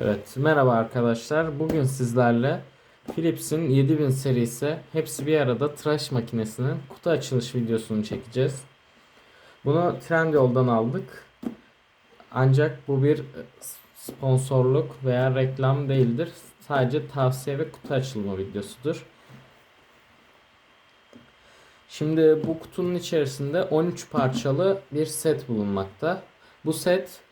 Evet, merhaba arkadaşlar. Bugün sizlerle Philips'in 7000 serisi hepsi bir arada tıraş makinesinin kutu açılış videosunu çekeceğiz. Bunu Trendyol'dan aldık. Ancak bu bir sponsorluk veya reklam değildir. Sadece tavsiye ve kutu açılma videosudur. Şimdi bu kutunun içerisinde 13 parçalı bir set bulunmakta. Bu set e,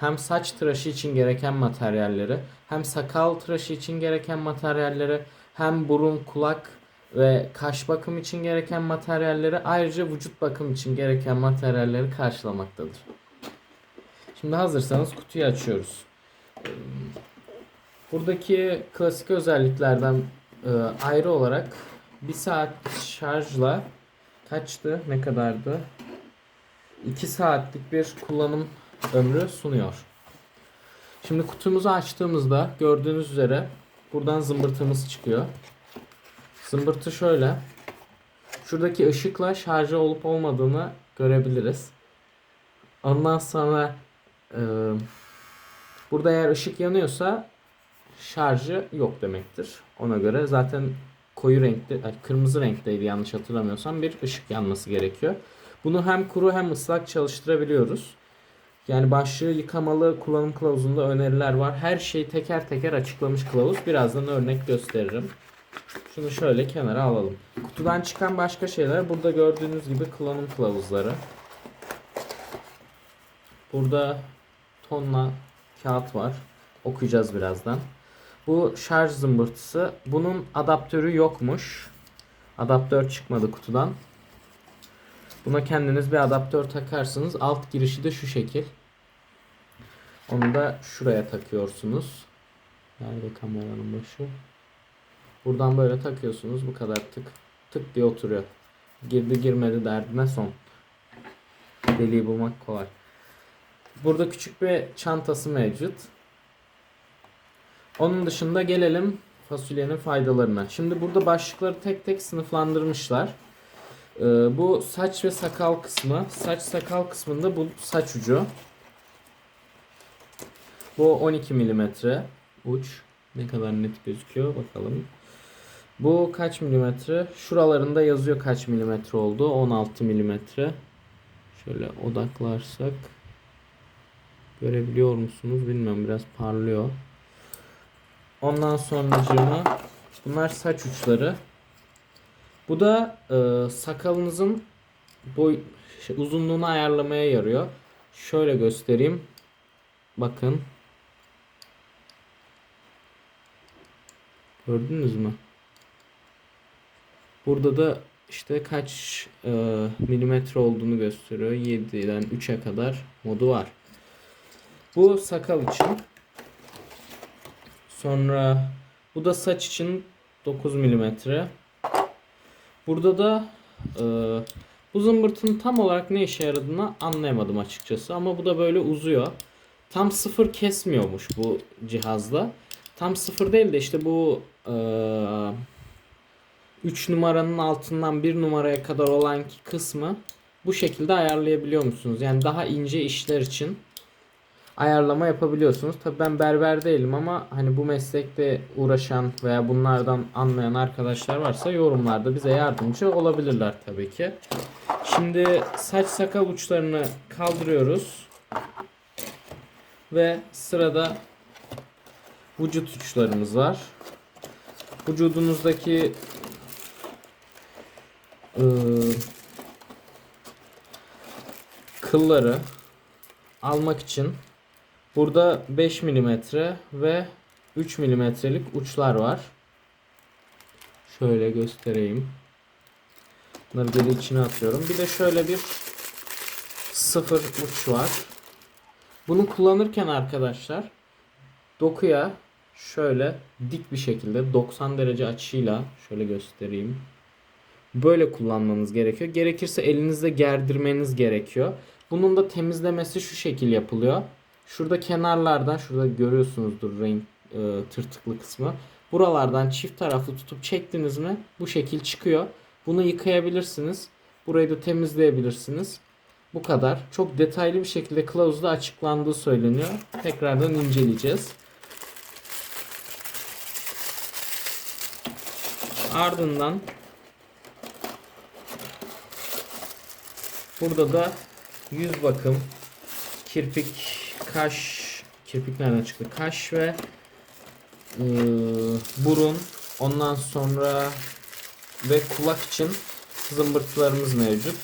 hem saç tıraşı için gereken materyalleri, hem sakal tıraşı için gereken materyalleri, hem burun, kulak ve kaş bakım için gereken materyalleri, ayrıca vücut bakım için gereken materyalleri karşılamaktadır. Şimdi hazırsanız kutuyu açıyoruz. E, Buradaki klasik özelliklerden e, ayrı olarak bir saat şarjla kaçtı? Ne kadardı? 2 saatlik bir kullanım ömrü sunuyor. Şimdi kutumuzu açtığımızda gördüğünüz üzere buradan zımbırtımız çıkıyor. Zımbırtı şöyle. Şuradaki ışıkla şarjı olup olmadığını görebiliriz. Ondan sonra e, burada eğer ışık yanıyorsa şarjı yok demektir. Ona göre zaten koyu renkte, kırmızı renkteydi yanlış hatırlamıyorsam bir ışık yanması gerekiyor. Bunu hem kuru hem ıslak çalıştırabiliyoruz. Yani başlığı yıkamalı kullanım kılavuzunda öneriler var. Her şeyi teker teker açıklamış kılavuz. Birazdan örnek gösteririm. Şunu şöyle kenara alalım. Kutudan çıkan başka şeyler burada gördüğünüz gibi kullanım kılavuzları. Burada tonla kağıt var. Okuyacağız birazdan. Bu şarj zımbırtısı. Bunun adaptörü yokmuş. Adaptör çıkmadı kutudan. Buna kendiniz bir adaptör takarsınız. Alt girişi de şu şekil. Onu da şuraya takıyorsunuz. Nerede kameranın başı? Buradan böyle takıyorsunuz. Bu kadar tık tık diye oturuyor. Girdi girmedi derdine son. Deliği bulmak kolay. Burada küçük bir çantası mevcut. Onun dışında gelelim fasulyenin faydalarına. Şimdi burada başlıkları tek tek sınıflandırmışlar. Ee, bu saç ve sakal kısmı. Saç sakal kısmında bu saç ucu. Bu 12 milimetre uç. Ne kadar net gözüküyor bakalım. Bu kaç milimetre? Şuralarında yazıyor kaç milimetre oldu. 16 milimetre. Şöyle odaklarsak görebiliyor musunuz bilmiyorum biraz parlıyor. Ondan sonra bunlar saç uçları. Bu da e, sakalınızın boy şey, uzunluğunu ayarlamaya yarıyor. Şöyle göstereyim. Bakın. Gördünüz mü? Burada da işte kaç e, milimetre olduğunu gösteriyor. 7'den 3'e kadar modu var. Bu sakal için. Sonra bu da saç için 9 milimetre. Burada da e, bu zımbırtının tam olarak ne işe yaradığını anlayamadım açıkçası. Ama bu da böyle uzuyor. Tam sıfır kesmiyormuş bu cihazla. Tam sıfır değil de işte bu e, 3 numaranın altından 1 numaraya kadar olan kısmı bu şekilde ayarlayabiliyor musunuz? Yani daha ince işler için ayarlama yapabiliyorsunuz. Tabii ben berber değilim ama hani bu meslekte uğraşan veya bunlardan anlayan arkadaşlar varsa yorumlarda bize yardımcı olabilirler tabii ki. Şimdi saç sakal uçlarını kaldırıyoruz. Ve sırada vücut uçlarımız var. Vücudunuzdaki ıı, kılları almak için Burada 5 mm ve 3 mm'lik uçlar var. Şöyle göstereyim. Bunları geri içine atıyorum. Bir de şöyle bir sıfır uç var. Bunu kullanırken arkadaşlar dokuya şöyle dik bir şekilde 90 derece açıyla şöyle göstereyim. Böyle kullanmanız gerekiyor. Gerekirse elinizle gerdirmeniz gerekiyor. Bunun da temizlemesi şu şekil yapılıyor. Şurada kenarlardan şurada görüyorsunuzdur renk e, tırtıklı kısmı. Buralardan çift taraflı tutup çektiniz mi bu şekil çıkıyor. Bunu yıkayabilirsiniz. Burayı da temizleyebilirsiniz. Bu kadar. Çok detaylı bir şekilde kılavuzda açıklandığı söyleniyor. Tekrardan inceleyeceğiz. Ardından burada da yüz bakım, kirpik kaş, kirpik nereden çıktı? Kaş ve e, burun, ondan sonra ve kulak için zımbırtılarımız mevcut.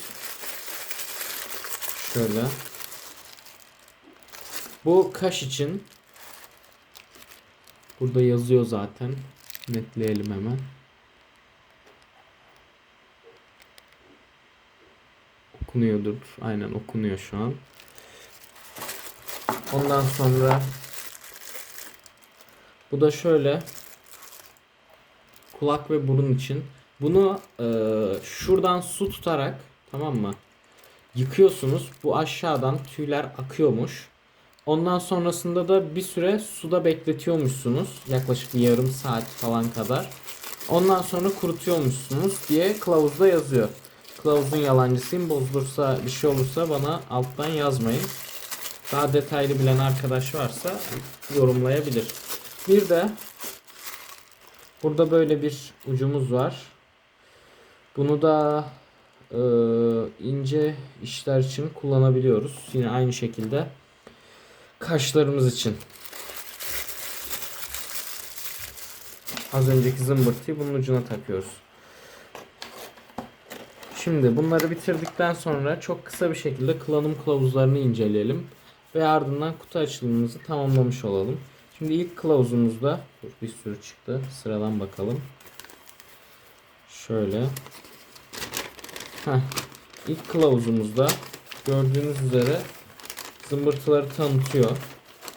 Şöyle. Bu kaş için burada yazıyor zaten. Netleyelim hemen. Okunuyordur. Aynen okunuyor şu an. Ondan sonra bu da şöyle kulak ve burun için. Bunu e, şuradan su tutarak tamam mı? Yıkıyorsunuz. Bu aşağıdan tüyler akıyormuş. Ondan sonrasında da bir süre suda bekletiyormuşsunuz. Yaklaşık bir yarım saat falan kadar. Ondan sonra kurutuyormuşsunuz diye kılavuzda yazıyor. Kılavuzun yalancısıyım. Bozulursa bir şey olursa bana alttan yazmayın. Daha detaylı bilen arkadaş varsa yorumlayabilir. Bir de burada böyle bir ucumuz var. Bunu da e, ince işler için kullanabiliyoruz. Yine aynı şekilde kaşlarımız için. Az önceki zımbırtıyı bunun ucuna takıyoruz. Şimdi bunları bitirdikten sonra çok kısa bir şekilde kullanım kılavuzlarını inceleyelim. Ve ardından kutu açılımımızı tamamlamış olalım. Şimdi ilk kılavuzumuzda dur bir sürü çıktı. Sıradan bakalım. Şöyle. Heh. İlk kılavuzumuzda gördüğünüz üzere zımbırtıları tanıtıyor.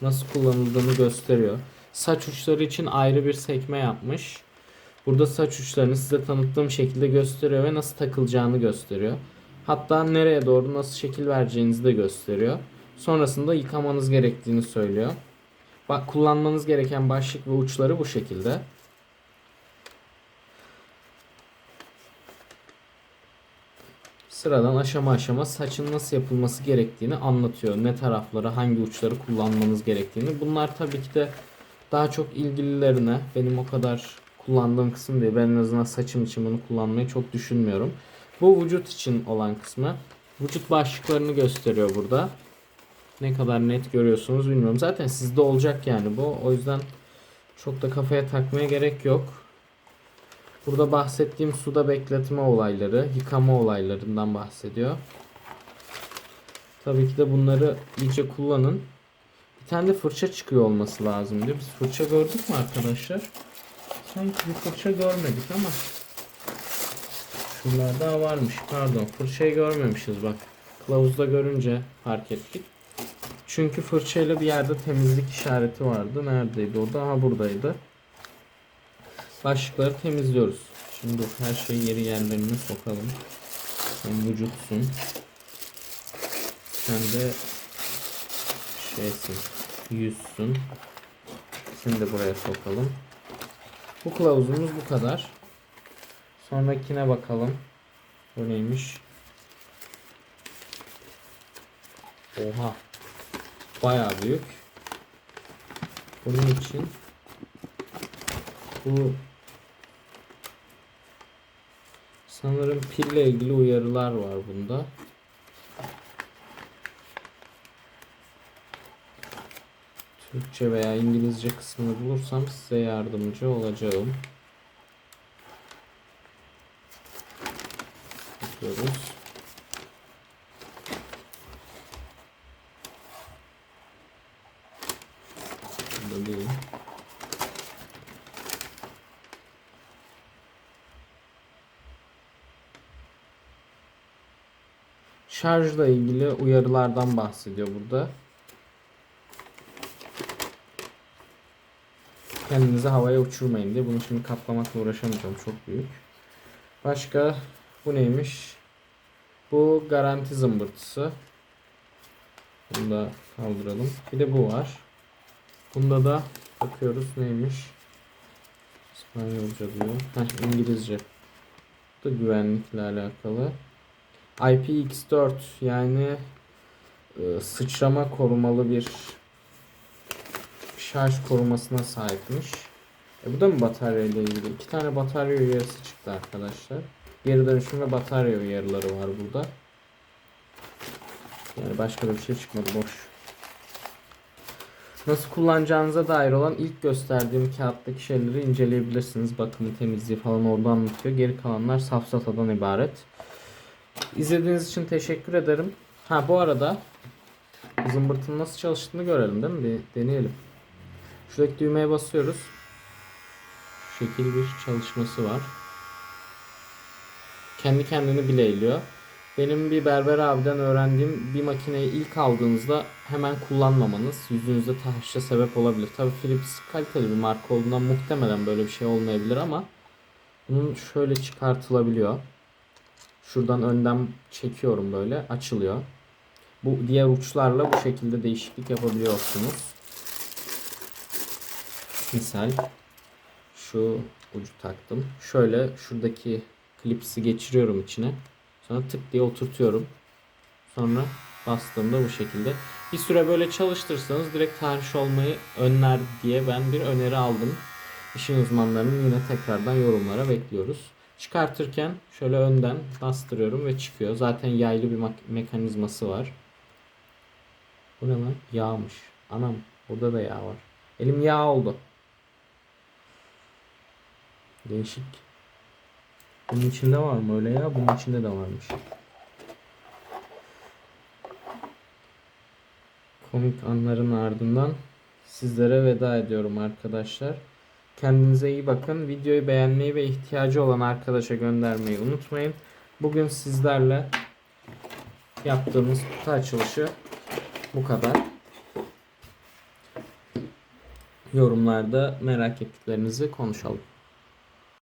Nasıl kullanıldığını gösteriyor. Saç uçları için ayrı bir sekme yapmış. Burada saç uçlarını size tanıttığım şekilde gösteriyor ve nasıl takılacağını gösteriyor. Hatta nereye doğru nasıl şekil vereceğinizi de gösteriyor. Sonrasında yıkamanız gerektiğini söylüyor. Bak kullanmanız gereken başlık ve uçları bu şekilde. Sıradan aşama aşama saçın nasıl yapılması gerektiğini anlatıyor. Ne tarafları, hangi uçları kullanmanız gerektiğini. Bunlar tabii ki de daha çok ilgililerine, benim o kadar kullandığım kısım değil. Ben en azından saçım için bunu kullanmayı çok düşünmüyorum. Bu vücut için olan kısmı. Vücut başlıklarını gösteriyor burada. Ne kadar net görüyorsunuz bilmiyorum. Zaten sizde olacak yani bu. O yüzden çok da kafaya takmaya gerek yok. Burada bahsettiğim suda bekletme olayları, yıkama olaylarından bahsediyor. Tabii ki de bunları iyice kullanın. Bir tane de fırça çıkıyor olması lazımdı. Biz fırça gördük mü arkadaşlar? Sanki bir fırça görmedik ama. Şunlarda varmış. Pardon fırçayı görmemişiz bak. Kılavuzda görünce fark ettik. Çünkü fırçayla bir yerde temizlik işareti vardı. Neredeydi o da? Buradaydı. Başlıkları temizliyoruz. Şimdi her şeyi yeri yerlerine sokalım. Sen vücutsun. Sen de şeysin. Yüzsün. Seni de buraya sokalım. Bu kılavuzumuz bu kadar. Sonrakine bakalım. Bu neymiş? Oha. Bayağı büyük. Bunun için bu sanırım pille ilgili uyarılar var bunda. Türkçe veya İngilizce kısmını bulursam size yardımcı olacağım. Bakıyoruz. Değil. Şarjla ilgili uyarılardan bahsediyor burada. Kendinizi havaya uçurmayın diye. Bunu şimdi kaplamakla uğraşamayacağım. Çok büyük. Başka bu neymiş? Bu garanti zımbırtısı. Bunu da kaldıralım. Bir de bu var. Bunda da bakıyoruz neymiş. İspanyolca diyor. Heh, İngilizce. Bu da güvenlikle alakalı. IPX4 yani e, sıçrama korumalı bir şarj korumasına sahipmiş. E bu da mı batarya ile ilgili? İki tane batarya uyarısı çıktı arkadaşlar. Geri dönüşüm ve batarya uyarıları var burada. Yani başka bir şey çıkmadı boş. Nasıl kullanacağınıza dair olan ilk gösterdiğim kağıttaki şeyleri inceleyebilirsiniz. Bakımı, temizliği falan orada anlatıyor. Geri kalanlar safsatadan ibaret. İzlediğiniz için teşekkür ederim. Ha bu arada zımbırtının nasıl çalıştığını görelim değil mi? Bir deneyelim. Şuradaki düğmeye basıyoruz. Şekil bir çalışması var. Kendi kendini bileyliyor. Benim bir berber abiden öğrendiğim bir makineyi ilk aldığınızda hemen kullanmamanız yüzünüzde tahrişe sebep olabilir. Tabii Philips kaliteli bir marka olduğundan muhtemelen böyle bir şey olmayabilir ama bunun şöyle çıkartılabiliyor. Şuradan önden çekiyorum böyle açılıyor. Bu diğer uçlarla bu şekilde değişiklik yapabiliyorsunuz. Misal şu ucu taktım. Şöyle şuradaki klipsi geçiriyorum içine. Sonra tık diye oturtuyorum. Sonra bastığımda bu şekilde. Bir süre böyle çalıştırsanız direkt tahriş olmayı önler diye ben bir öneri aldım. İşin uzmanlarının yine tekrardan yorumlara bekliyoruz. Çıkartırken şöyle önden bastırıyorum ve çıkıyor. Zaten yaylı bir mekanizması var. Bu ne lan? Yağmış. Anam burada da yağ var. Elim yağ oldu. Değişik. Bunun içinde var mı öyle ya? Bunun içinde de varmış. Komik anların ardından sizlere veda ediyorum arkadaşlar. Kendinize iyi bakın. Videoyu beğenmeyi ve ihtiyacı olan arkadaşa göndermeyi unutmayın. Bugün sizlerle yaptığımız kutu açılışı bu kadar. Yorumlarda merak ettiklerinizi konuşalım.